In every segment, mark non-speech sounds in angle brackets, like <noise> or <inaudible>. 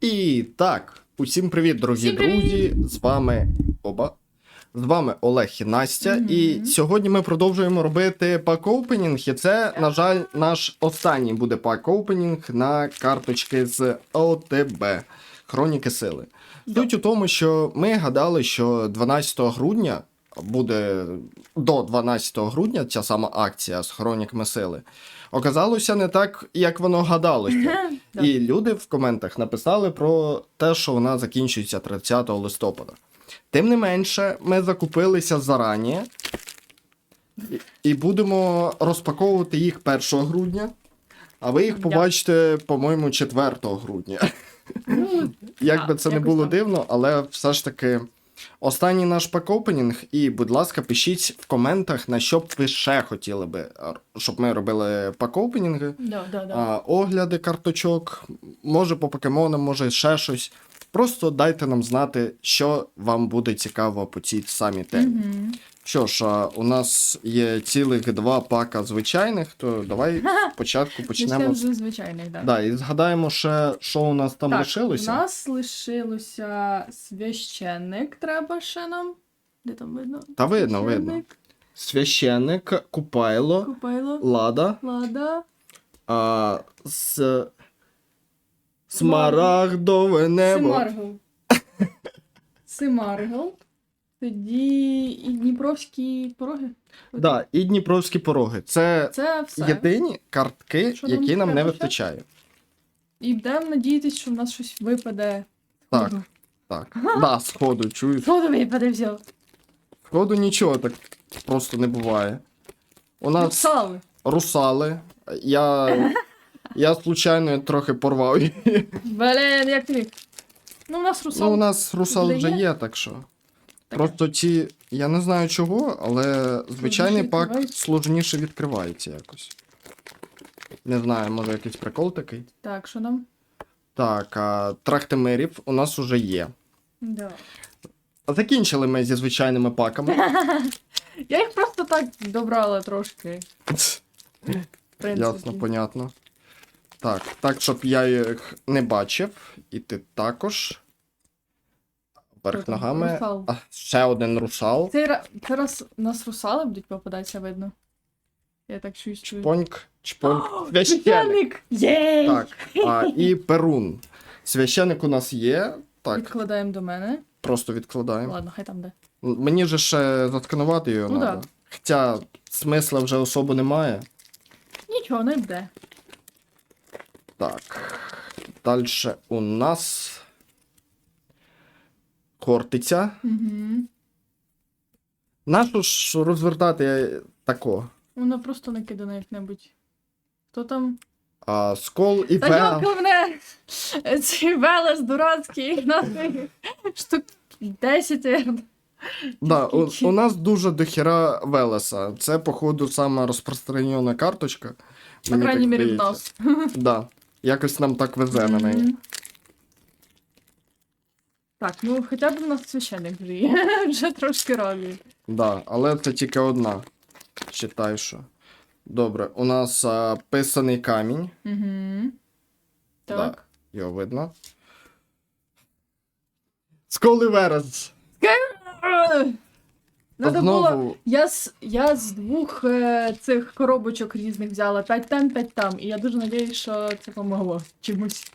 І так, усім привіт, дорогі Всім привіт! друзі! З вами Оба. З вами Олег і Настя. Мгм. І сьогодні ми продовжуємо робити пак-опенінг. І це, на жаль, наш останній буде пак-опенінг на карточки з ОТБ Хроніки Сили. Суть у тому, що ми гадали, що 12 грудня буде до 12 грудня ця сама акція з Хроніками Сили. Оказалося не так, як воно гадалося. <laughs> Да. І люди в коментах написали про те, що вона закінчується 30 листопада. Тим не менше, ми закупилися зарані і- будемо розпаковувати їх 1 грудня, а ви їх побачите, по-моєму, 4 грудня. Ну, Як би це не було дивно, але все ж таки. Останній наш пак-опенінг, і, будь ласка, пишіть в коментах, на що б ви ще хотіли би, щоб ми робили пак-опенінги. да, да, да. Огляди карточок, може по покемонам, може ще щось. Просто дайте нам знати, що вам буде цікаво по цій самій темі. Мгм. Що ж, а, у нас є цілих два пака звичайних, то давай спочатку почнемо. З- звичайних, да. Да, і згадаємо ще, що у нас там так, лишилося. У нас лишилося священник, треба ще нам. Де там видно? Та видно, видно. Священник, Купайло, Купайло, Лада, Лада. а, с... Смарагдове небо. Симаргл. <laughs> Симаргл. Тоді і Дніпровські пороги. Да, і Дніпровські пороги. Це Це все. єдині картки, Що нам які нам не треба ще? вистачає. І будемо надіятися, що в нас щось випаде. Так, так. Да, сходу, чую. Що випаде все? Сходу нічого так просто не буває. У нас Написали. русали. Я. Я случайно трохи порвав її. Блін, як ти? Ну, у нас русал. Ну, у нас русал Вже є, так що. Просто ті. Я не знаю чого, але звичайний пак сложніше відкривається якось. Не знаю, може якийсь прикол такий. Так, що нам? Так, а трахтимирів у нас уже є. Да. Закінчили ми зі звичайними паками. <laughs> Я їх просто так добрала трошки. Ясно, понятно. Так, так, щоб я їх не бачив. І ти також. Вверх ногами. Русал. А, ще один русал. Це раз у нас русали будуть попадатися, видно. Я так чувствую. Чпоньк, чпоньк. <gasps> Священник! Єй! Так. А, і перун. Священик у нас є. Так, Відкладаємо до мене. просто відкладаємо. Ладно, хай там де. Мені же ще засканувати його Ну треба. да. Хоча смисла вже особо немає. Нічого, не буде. Так. Далі у нас. Хортиця. Угу. Нащо ж розвертати тако? Воно просто накидано як-небудь. Хто там? А, скол і Та йоки мене! Цей велес дурацький, нахуй. Штук 10, наверно. Да, у, у нас дуже дохіра Велеса. Це, походу, сама розпространена карточка. По Мені крайній так мірі в здається. нас. Да. Якось нам так везе на неї. Мгм. Так, ну хоча б у нас священник вже є. <laughs> Вже трошки радує. Да, але це тільки одна. Читай, що. Добре, у нас а, писаний камінь. Угу. Так. Його видно. Скол і Верес. Надо Знову. було. Я з, я з двох е, цих коробочок різних взяла 5 там, 5 там. І я дуже надіюсь, що це помогло чимось.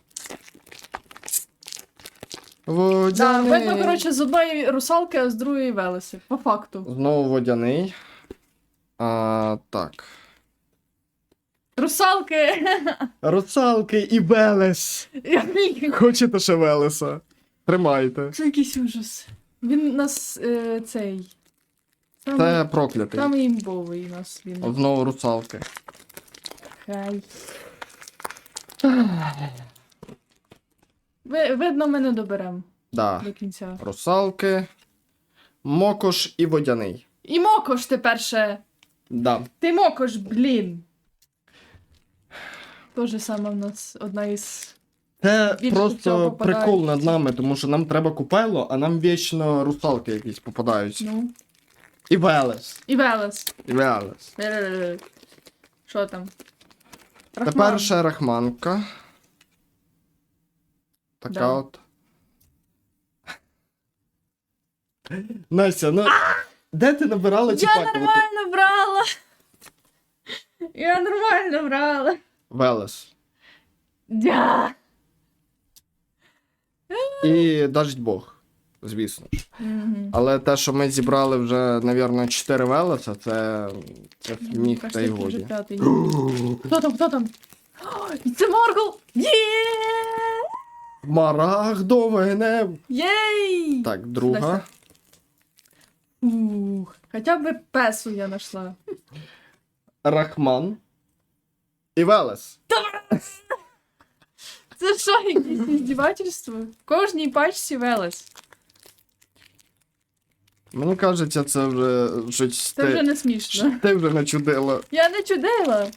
Да, Водяний. видно, коротше, з одної русалки, а з другої велеси. По факту. Знову водяний. А, так. Русалки! Русалки і Велес. Я. Хочете ще Велеса? Тримайте. Це якийсь ужас. Він нас е, цей. Це проклятий. самий імбовий у нас він. Знову русалки. Хай. Ви, видно, ми не доберемо Да. до кінця. Русалки. Мокош і водяний. І мокош тепер ще. Да. Ти мокош, блін. Тоже саме в нас одна із. Це Більше просто прикол над нами, тому що нам треба купайло, а нам вічно русалки якісь попадаються. Ну. І Велес. І Велес. І Велес. Що там? Тепер ще рахманка. Така Да. от. Настя, ну. Де ти набирала ці Я? Нормально брала. Я нормально брала. Велес. Дя. І дасть Бог, звісно. Мгм. Але те, що ми зібрали вже, навірно, 4 велеса, це, це сміх та й годі. Хто там, хто там? Це Моргл! Є! Марагдове небо. Єй! Так, друга. Ух, хоча б песу я знайшла. Рахман. І Велес. Це що, якесь іздівательство? В кожній пачці Велес. Мені кажеться, це вже щось Це ти, вже не смішно. ти вже начудила. Я не чудила.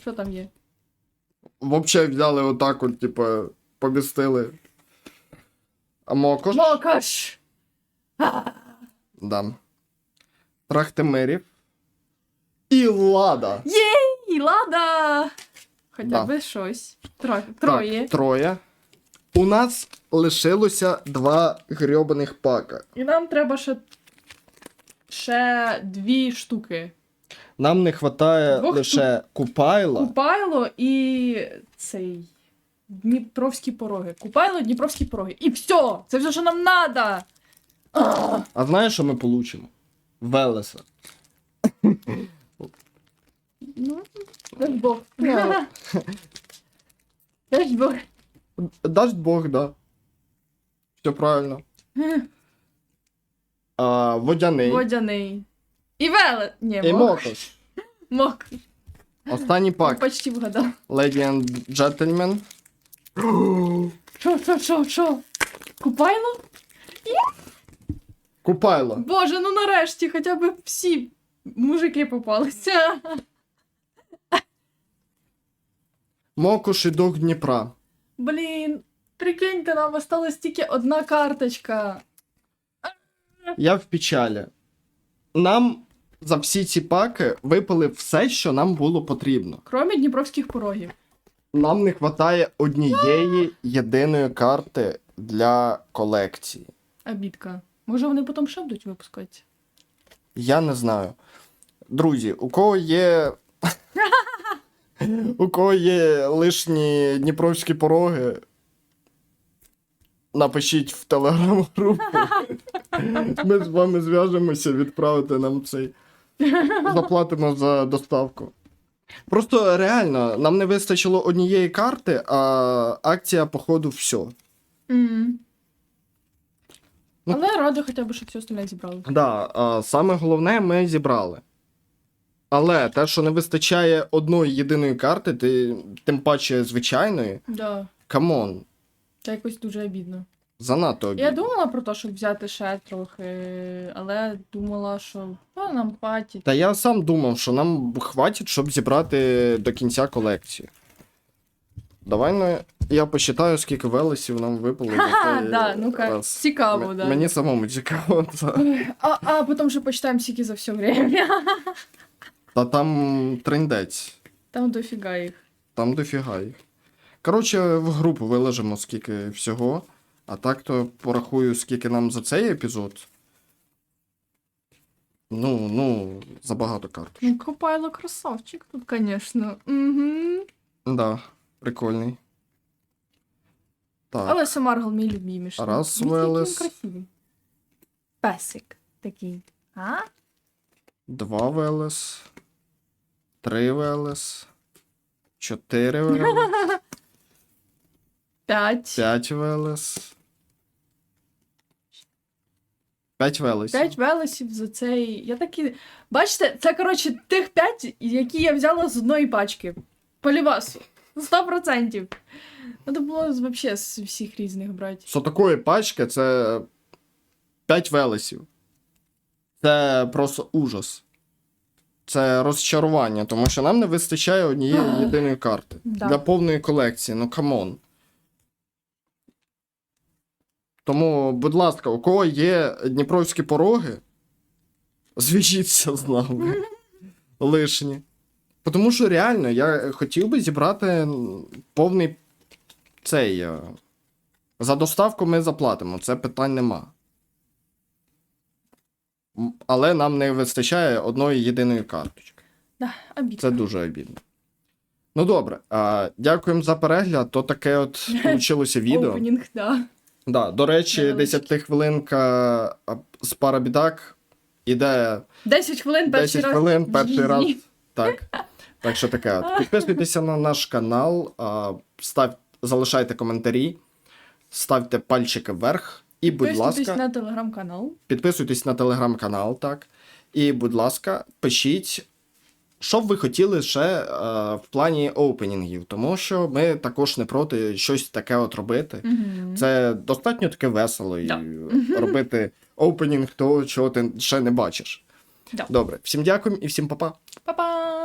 Що там є? Вообще взяли отак, от, типу, помістили. А мокош? Мокаш! Да. Трахтимирів. І Лада. Єй, лада! Хоча Да. б щось. Тро... Троє. Так, троє. У нас лишилося два грьобаних пака. І нам треба ще. Ще дві штуки. Нам не вистачає лише купайла. Купайло і цей. Дніпровські пороги. Купайло, Дніпровські пороги. І все! Це все, що нам треба! А знаєш, що ми получимо? Велеса. Ну, дай Бог. <laughs> Дай Бог. Дасть Бог, да. Все правильно. А, водяний. Водяний. І веле. Ні, І мок. мокош. Мок. Останній пак. Почти вгадав. Lady and Gentleman. Що, що, що, що? Купайло? Купайло. Боже, ну нарешті хоча б всі мужики попалися. Мокош і дух Дніпра. Блін, прикиньте, нам осталась тільки одна карточка. Я в печалі. Нам за всі ці паки випали все, що нам було потрібно. Кромі Дніпровських порогів. Нам не вистачає однієї єдиної карти для колекції. Обідка. Може вони потім ще будуть випускати? Я не знаю. Друзі, у кого є. <laughs> у кого є лишні дніпровські пороги. Напишіть в телеграм-групу. Ми з вами зв'яжемося, відправите нам цей. Заплатимо за доставку. Просто реально, нам не вистачило однієї карти, а акція, походу, все. Мгм. Ну- Але рада хоча б, що все остальне зібрали. Да, а, саме головне ми зібрали. Але те, що не вистачає одної єдиної карти, ти, тим паче звичайної, Да. камон, Це якось дуже обідно. Занадто обідно. Я думала про те, щоб взяти ще трохи, але думала, що а, нам хватить. Та я сам думав, що нам хватить, щоб зібрати до кінця колекцію. Давай ну, я посчитаю, скільки велесів нам випало. Ха-ха, да, ну-ка, раз. цікаво, М- да. Мені самому цікаво. <laughs> Та, А, а потім ще почитаємо скільки за все время. <laughs> та там триндець. Там дофіга їх. Там дофіга їх. Коротше, в групу виложимо скільки всього. А так то порахую, скільки нам за цей епізод. Ну, ну, забагато карт. Ну, Копайло красавчик тут, звісно. Угу. Да, прикольний. Так, Але Самаргал мій любиміший. Раз Велес. красивий. Песик такий. А? два велес, три велес, чотири велес, <laughs> П'ять. п'ять велес. П'ять велесів. П'ять велесів за цей. Я такі. Бачите, це, коротше, тих п'ять, які я взяла з одної пачки. По лівасу. Сто процентів. Треба було взагалі з всіх різних брати. З такої пачки це 5 велесів. Це просто ужас. Це розчарування, тому що нам не вистачає однієї <gasps> єдиної карти. Да. Для повної колекції, ну камон. Тому, будь ласка, у кого є дніпровські пороги, зв'яжіться з нами. Лишні. Тому що реально, я хотів би зібрати повний цей. е, За доставку ми заплатимо, це питань нема. Але нам не вистачає одної єдиної карточки. Да, обідно. Це дуже обідно. Ну добре, а, дякуємо за перегляд. То таке от <laughs> вийшло відео. Опенінг, да. Да, до речі, Невеличке. 10 хвилинка з парабідак іде 10 хвилин перший 10 раз. хвилин в перший раз. Так. Так що таке. Підписуйтеся на наш канал, а, став, залишайте коментарі, ставте пальчики вверх. І, будь Підписуйтесь ласка, на телеграм-канал. підписуйтесь на телеграм-канал, так. І, будь ласка, пишіть, що б ви хотіли ще е, в плані опенінгів, тому що ми також не проти щось таке от робити. Мгм. Це достатньо таке весело Да. і <laughs> робити опенінг того, чого ти ще не бачиш. Да. Добре, всім дякуємо і всім па-па. Па-па!